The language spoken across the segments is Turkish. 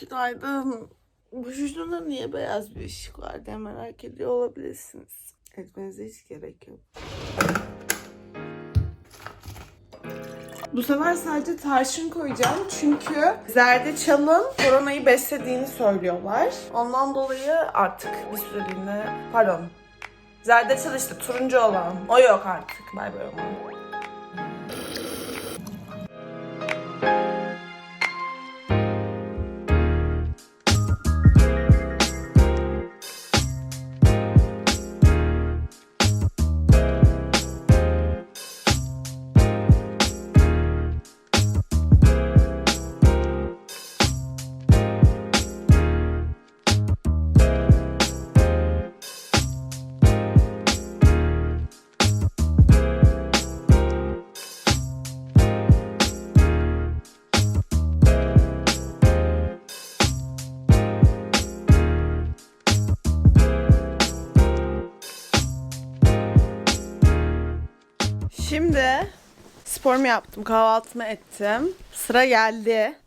Günaydın. Bu vücudunda niye beyaz bir ışık var diye merak ediyor olabilirsiniz. Etmenize hiç gerek yok. Bu sefer sadece tarçın koyacağım çünkü zerdeçalın koronayı beslediğini söylüyorlar. Ondan dolayı artık bir süreliğine, pardon, zerdeçal işte turuncu olan, o yok artık. Bay bay Şimdi sporumu yaptım, kahvaltımı ettim. Sıra geldi.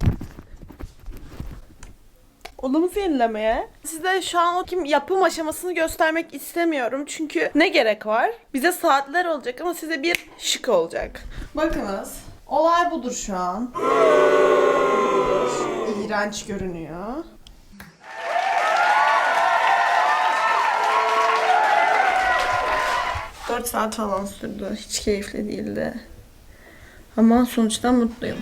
Odamızı yenilemeye. Size şu an o kim yapım aşamasını göstermek istemiyorum. Çünkü ne gerek var? Bize saatler olacak ama size bir şık olacak. Bakınız. Olay budur şu an. İğrenç görünüyor. Dört saat falan sürdü. Hiç keyifli değildi. Ama sonuçta mutluyum.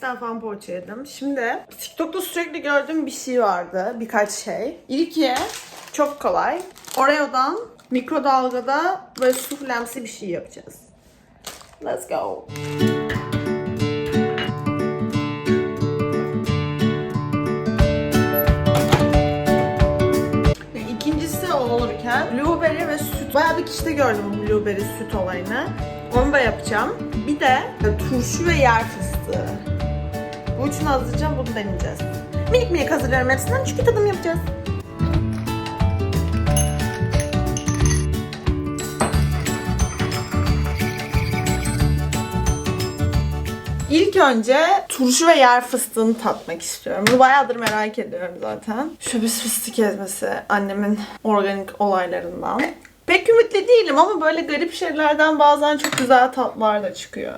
tane falan poğaça yedim. Şimdi TikTok'ta sürekli gördüğüm bir şey vardı. Birkaç şey. İlki çok kolay. Oreo'dan mikrodalgada böyle suflemsi bir şey yapacağız. Let's go. İkincisi olurken blueberry ve süt. Bayağı bir kişide gördüm bu blueberry süt olayını. Onu da yapacağım. Bir de turşu ve yer fıstığı. Bu üçünü hazırlayacağım, bunu deneyeceğiz. Minik minik hazırlarım hepsinden çünkü tadım yapacağız. İlk önce turşu ve yer fıstığını tatmak istiyorum. Bunu bayağıdır merak ediyorum zaten. Şu biz fıstık ezmesi annemin organik olaylarından. Pek ümitli değilim ama böyle garip şeylerden bazen çok güzel tatlar da çıkıyor.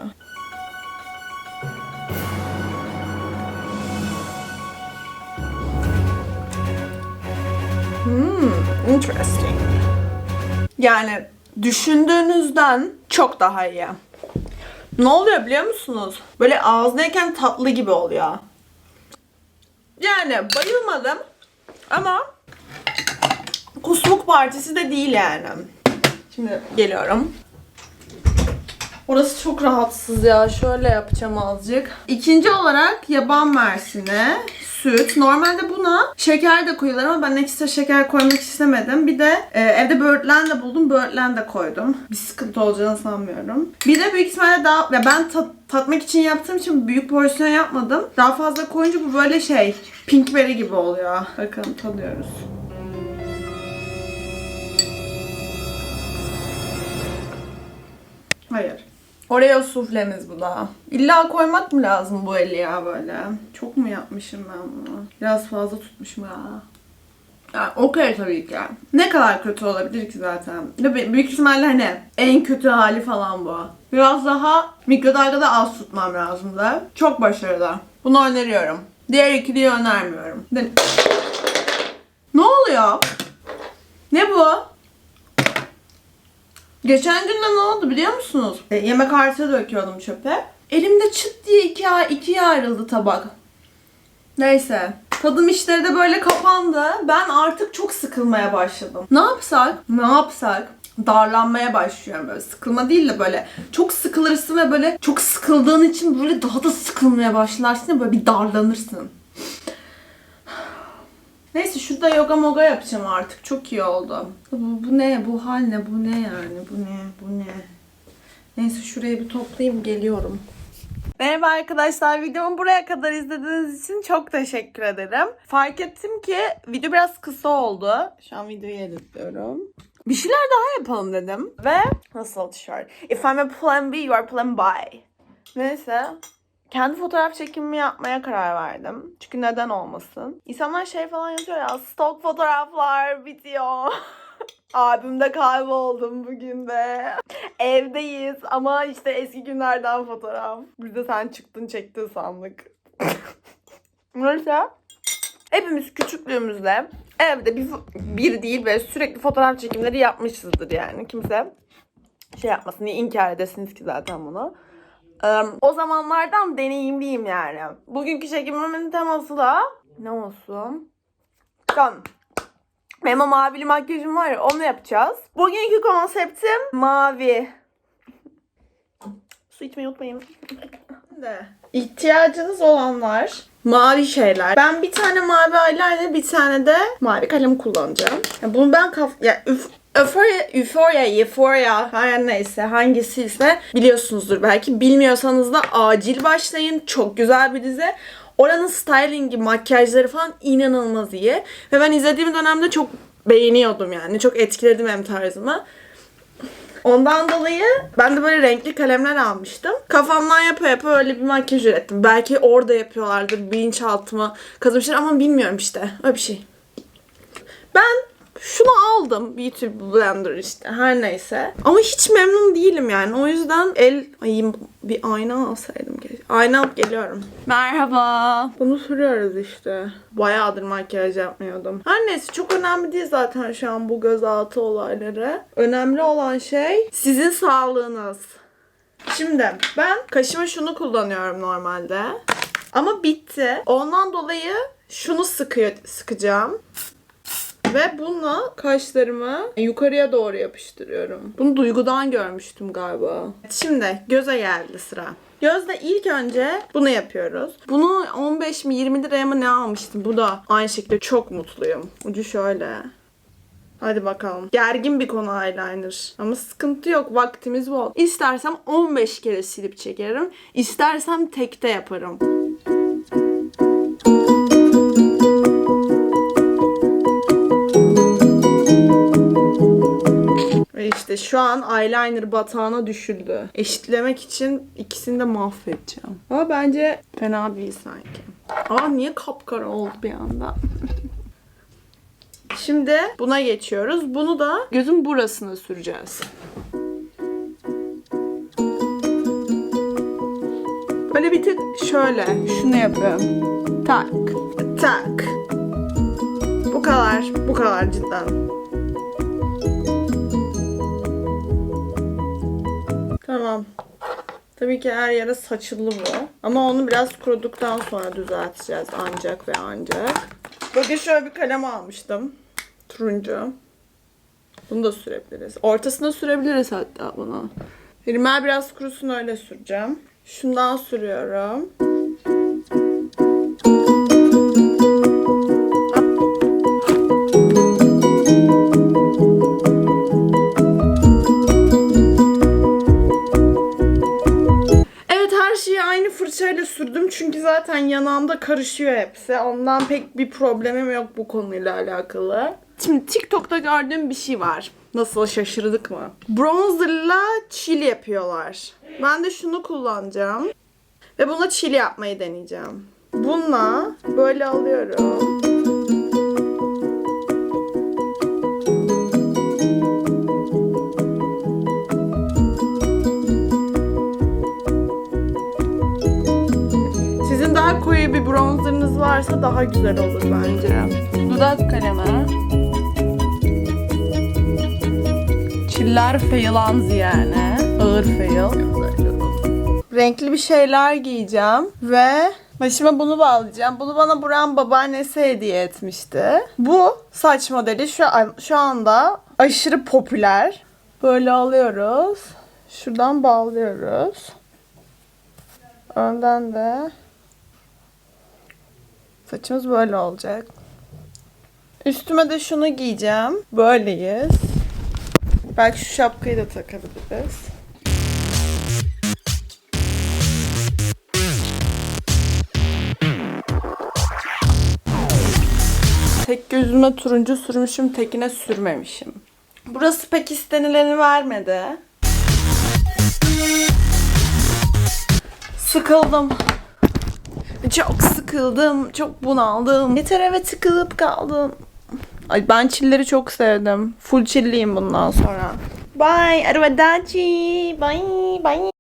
Hmm, interesting. Yani düşündüğünüzden çok daha iyi. Ne oluyor biliyor musunuz? Böyle ağızdayken tatlı gibi oluyor. Yani bayılmadım ama kusmuk partisi de değil yani. Şimdi geliyorum. Orası çok rahatsız ya. Şöyle yapacağım azıcık. İkinci olarak yaban mersini, süt. Normalde buna şeker de koyulur ama ben ekstra şeker koymak istemedim. Bir de e, evde böğürtlen de buldum. Böğürtlen de koydum. Bir sıkıntı olacağını sanmıyorum. Bir de büyük ihtimalle daha... Ya ben tat, tatmak için yaptığım için büyük porsiyon yapmadım. Daha fazla koyunca bu böyle şey... Pinkberry gibi oluyor. Bakın tadıyoruz. Hayır. Oreo suflemiz bu da. İlla koymak mı lazım bu eli ya böyle? Çok mu yapmışım ben bunu? Biraz fazla tutmuşum ya. Yani okey tabii ki. Ne kadar kötü olabilir ki zaten? Büyük ihtimalle hani en kötü hali falan bu. Biraz daha mikrodalgada az tutmam lazım da. Çok başarılı. Bunu öneriyorum. Diğer ikiliyi önermiyorum. Ne oluyor? Ne bu? Geçen gün de ne oldu biliyor musunuz? E, yemek artığı döküyordum çöpe. Elimde çıt diye iki, ikiye ayrıldı tabak. Neyse. Tadım işleri de böyle kapandı. Ben artık çok sıkılmaya başladım. Ne yapsak? Ne yapsak? Darlanmaya başlıyorum böyle. Sıkılma değil de böyle çok sıkılırsın ve böyle çok sıkıldığın için böyle daha da sıkılmaya başlarsın ya böyle bir darlanırsın. Neyse şurada yoga moga yapacağım artık. Çok iyi oldu. Bu, bu ne? Bu hal ne? Bu ne yani? Bu ne? Bu ne? Neyse şurayı bir toplayayım geliyorum. Merhaba arkadaşlar. Videomu buraya kadar izlediğiniz için çok teşekkür ederim. Fark ettim ki video biraz kısa oldu. Şu an videoyu editliyorum. Bir şeyler daha yapalım dedim. Ve nasıl tişört? If I'm a plan B, you are plan B. Neyse. Kendi fotoğraf çekimimi yapmaya karar verdim. Çünkü neden olmasın? İnsanlar şey falan yazıyor ya stok fotoğraflar bitiyor. Abimde kayboldum bugün de. Evdeyiz ama işte eski günlerden fotoğraf. Biz de sen çıktın çektin sandık. Neyse. Hepimiz küçüklüğümüzde evde bir, bir değil ve sürekli fotoğraf çekimleri yapmışızdır yani. Kimse şey yapmasın niye inkar edesiniz ki zaten bunu. O zamanlardan deneyimliyim yani. Bugünkü çekimimin teması da ne olsun? Kan. Benim mavili makyajım var ya onu yapacağız. Bugünkü konseptim mavi. Su içmeyi unutmayın. De. İhtiyacınız olanlar mavi şeyler. Ben bir tane mavi eyeliner, bir tane de mavi kalem kullanacağım. Ya bunu ben kaf... Ya üf... Euphoria, Euphoria, Euphoria her neyse hangisi ise biliyorsunuzdur belki. Bilmiyorsanız da acil başlayın. Çok güzel bir dizi. Oranın stylingi, makyajları falan inanılmaz iyi. Ve ben izlediğim dönemde çok beğeniyordum yani. Çok etkiledim hem tarzımı. Ondan dolayı ben de böyle renkli kalemler almıştım. Kafamdan yapa yapa öyle bir makyaj ürettim. Belki orada yapıyorlardır, bilinçaltıma kazımışlar ama bilmiyorum işte. Öyle bir şey. Ben şunu aldım. Beauty Blender işte her neyse. Ama hiç memnun değilim yani. O yüzden el... Ay bir ayna alsaydım. Ayna alıp geliyorum. Merhaba. Bunu sürüyoruz işte. Bayağıdır makyaj yapmıyordum. Her neyse çok önemli değil zaten şu an bu gözaltı olayları. Önemli olan şey sizin sağlığınız. Şimdi ben kaşıma şunu kullanıyorum normalde. Ama bitti. Ondan dolayı şunu sıkıyor, sıkacağım. Ve bununla kaşlarımı yukarıya doğru yapıştırıyorum. Bunu duygudan görmüştüm galiba. Şimdi göze geldi sıra. Gözde ilk önce bunu yapıyoruz. Bunu 15 mi 20 liraya mı ne almıştım? Bu da aynı şekilde çok mutluyum. Ucu şöyle. Hadi bakalım. Gergin bir konu eyeliner. Ama sıkıntı yok. Vaktimiz bol. İstersem 15 kere silip çekerim. İstersem tekte yaparım. Ve işte şu an eyeliner batağına düşüldü. Eşitlemek için ikisini de mahvedeceğim. Ama bence fena değil sanki. Aa niye kapkara oldu bir anda? Şimdi buna geçiyoruz. Bunu da gözün burasına süreceğiz. Böyle bir tık şöyle. Şunu yapıyorum. Tak. Tak. Bu kadar. Bu kadar cidden. Tamam. Tabii ki her yere saçılı bu. Ama onu biraz kuruduktan sonra düzelteceğiz ancak ve ancak. Bakın şöyle bir kalem almıştım. Turuncu. Bunu da sürebiliriz. Ortasına sürebiliriz hatta bunu. Rimel biraz kurusun öyle süreceğim. Şundan sürüyorum. Sürdüm çünkü zaten yanağımda karışıyor hepsi. Ondan pek bir problemim yok bu konuyla alakalı. Şimdi TikTok'ta gördüğüm bir şey var. Nasıl şaşırdık mı? Bronzerla çili yapıyorlar. Ben de şunu kullanacağım. Ve buna çili yapmayı deneyeceğim. Bununla böyle alıyorum. Bronzerınız varsa daha güzel olur bence. Dudak kalemi. Çiller failans yani. Ağır fail. Renkli bir şeyler giyeceğim ve başıma bunu bağlayacağım. Bunu bana Buran babaannesi hediye etmişti. Bu saç modeli şu an, şu anda aşırı popüler. Böyle alıyoruz. Şuradan bağlıyoruz. Önden de Saçımız böyle olacak. Üstüme de şunu giyeceğim. Böyleyiz. Belki şu şapkayı da takabiliriz. Tek gözüme turuncu sürmüşüm, tekine sürmemişim. Burası pek istenileni vermedi. Sıkıldım. Çok sıkıldım, çok bunaldım. Yeter eve tıkılıp kaldım. Ay ben çilleri çok sevdim. Full çilliyim bundan sonra. Bye, arrivederci. Bye, bye.